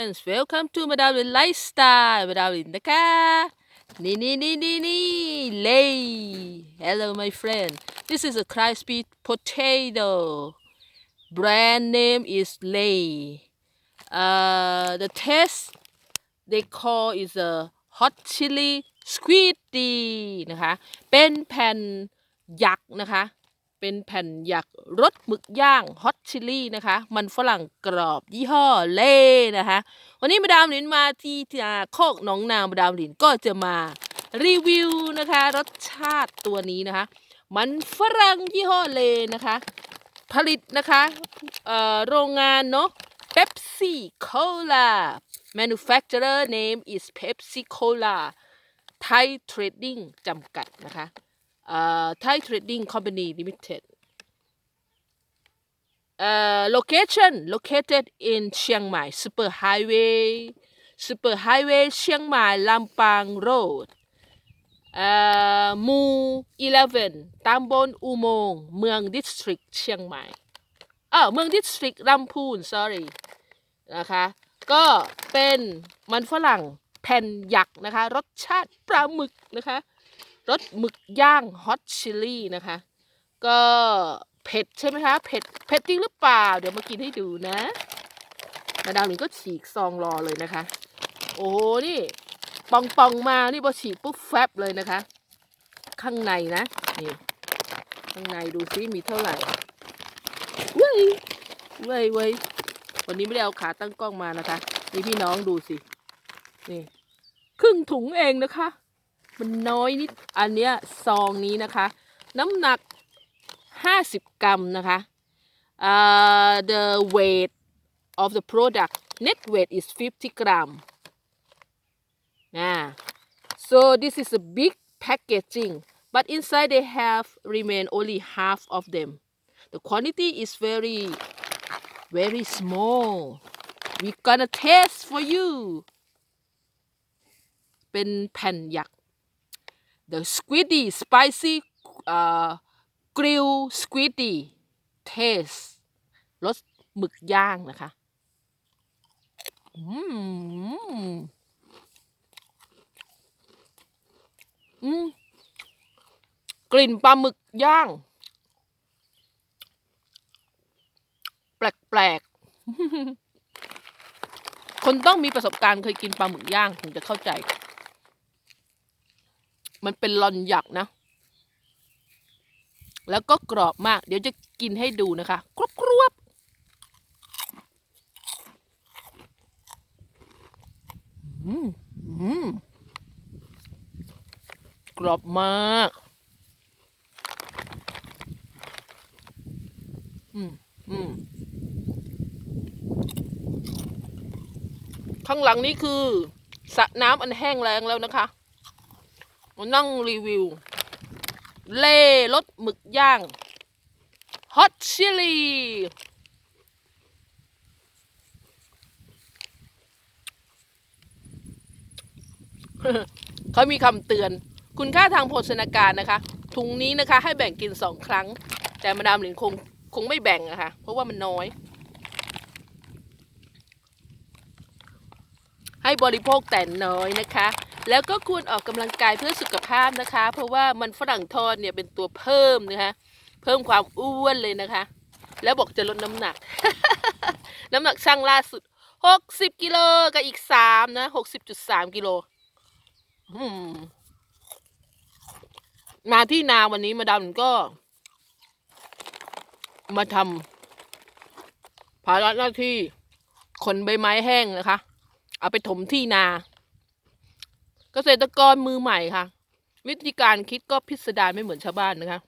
friends welcome to มาดามลินไลฟ์สไตล์มาดามลินนะคะนี่นี่นี่นี่นี่ lay hello my friend this is a crispy potato brand name is lay uh the taste they call is a hot chili squiddy นะคะ เป็นแผ่นยักษ์นะคะ เป็นแผ่นยักรสหมึกย่างฮอตชิลลี่นะคะ มันฝรั่งกรอบยี่ห้อเล่นะคะ วันนี้มาดามหลินมาที่ที่อ่าโคกหนองนามาดามหลินก็จะมารีวิวนะคะ รสชาติตัวนี้นะคะ มันฝรั่งยี่ห้อเลนะคะ ผลิตนะคะโรงงานเนาะเ Pepsi Cola manufacturer name is Pepsi Cola Thai Trading จำกัดนะคะ Thai Trading Company Limited เอ่อ location located in เชียงใหม่ Super Highway Super Highway เชียงใหม่ลำปาง Road เอ่อหมู่ 11 ตำบลอุโมงค์เมือง District เชียงใหม่เออเมือง District ลำพูน sorry นะคะ ก็เป็นมันฝรั่ง แผ่นหยักนะคะ รสชาติปลาหมึกนะคะรสหมึกย่างฮอตชิลลี่นะคะ ก็เผ็ดใช่ไหมคะเผ็ดเผ็ดจริงหรือเปล่า เดี๋ยวมากินให้ดูนะมาดามหลินก็ฉีกซองรอเลยนะคะ โอ้โหนี่ปองปองมานี่พอฉีกปุ๊บแฟบเลยนะคะ ข้างในนะนี่ข้างในดูซิมีเท่าไหร่เว้ยเว้ยเว้ยวันนี้ไม่ได้เอาขาตั้งกล้องมานะคะนี่พี่น้องดูสิ นี่ครึ่งถุงเองนะคะ มันน้อยนิด อันเนี้ยซองนี้นะคะ น้ำหนัก 50 กรัมนะคะ uh, the weight of the product net weight is 50 gram yeah so this is a big packaging but inside they have remain only half of them the quantity is very very small we gonna taste for you เป็นแผ่นยักษ์ the squiddy spicy uh, grill squiddy taste รสหมึกย่างนะคะ อืม อืม กลิ่นปลาหมึกย่าง แปลกๆ คนต้องมีประสบการณ์เคยกินปลาหมึกย่างถึงจะเข้าใจ มันเป็นลอนหยักนะ แล้วก็กรอบมาก เดี๋ยวจะกินให้ดูนะคะกรอบกรอบกรอบมากอืมอืมข้างหลังนี้คือสระน้ำอันแห้งแล้งแล้วนะคะ มานั่งรีวิว เล่รสหมึกย่างฮอตชิลลี่เขามีคำเตือน คุณค่าทางโภชนาการนะคะ ถุงนี้นะคะ ให้แบ่งกินสองครั้ง แต่มาดามหลินคงคงไม่แบ่งอะคะ เพราะว่ามันน้อย ให้บริโภคแต่น้อยนะคะ แล้วก็ควรออกกำลังกายเพื่อสุขภาพนะคะ เพราะว่ามันฝรั่งทอดเนี่ยเป็นตัวเพิ่มนะคะเพิ่มความอ้วนเลยนะคะ แล้วบอกจะลดน้ำหนัก น้ำหนักช่างล่าสุด60กิโลกับอีก3นะ60.3กิโลมาที่นาวันนี้มาดามก็ มาทำภาระหน้าที่ขนใบไม้แห้งนะคะ เอาไปถมที่นา เกษตรกรมือใหม่ค่ะ วิธีการคิดก็พิสดารไม่เหมือนชาวบ้านนะคะ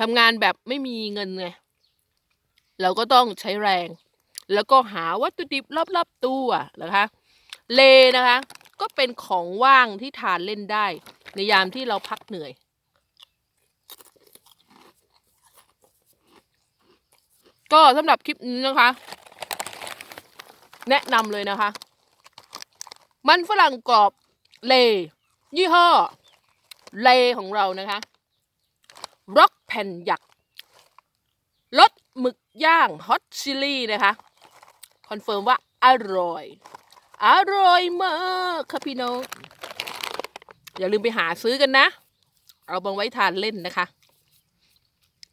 ทำงานแบบไม่มีเงินไงเราก็ต้องใช้แรง แล้วก็หาวัตถุดิบรอบๆตัวนะคะ เลนะคะ ก็เป็นของว่างที่ทานเล่นได้ ในยามที่เราพักเหนื่อย ก็สำหรับคลิปนี้นะคะ แนะนำเลยนะคะ มันฝรั่งกรอบ เล ยี่ห้อ เลของเรานะคะร็อกแผ่นหยักรสหมึกย่างฮอตชิลลี่นะคะ คอนเฟิร์มว่าอร่อย อร่อยมากครับพี่น้อง อย่าลืมไปหาซื้อกันนะ เอามาไว้ทานเล่นนะคะ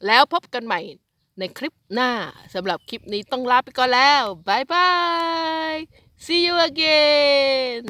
แล้วพบกันใหม่ในคลิปหน้าสำหรับคลิปนี้ต้องลาไปก่อนแล้วบายบาย see you again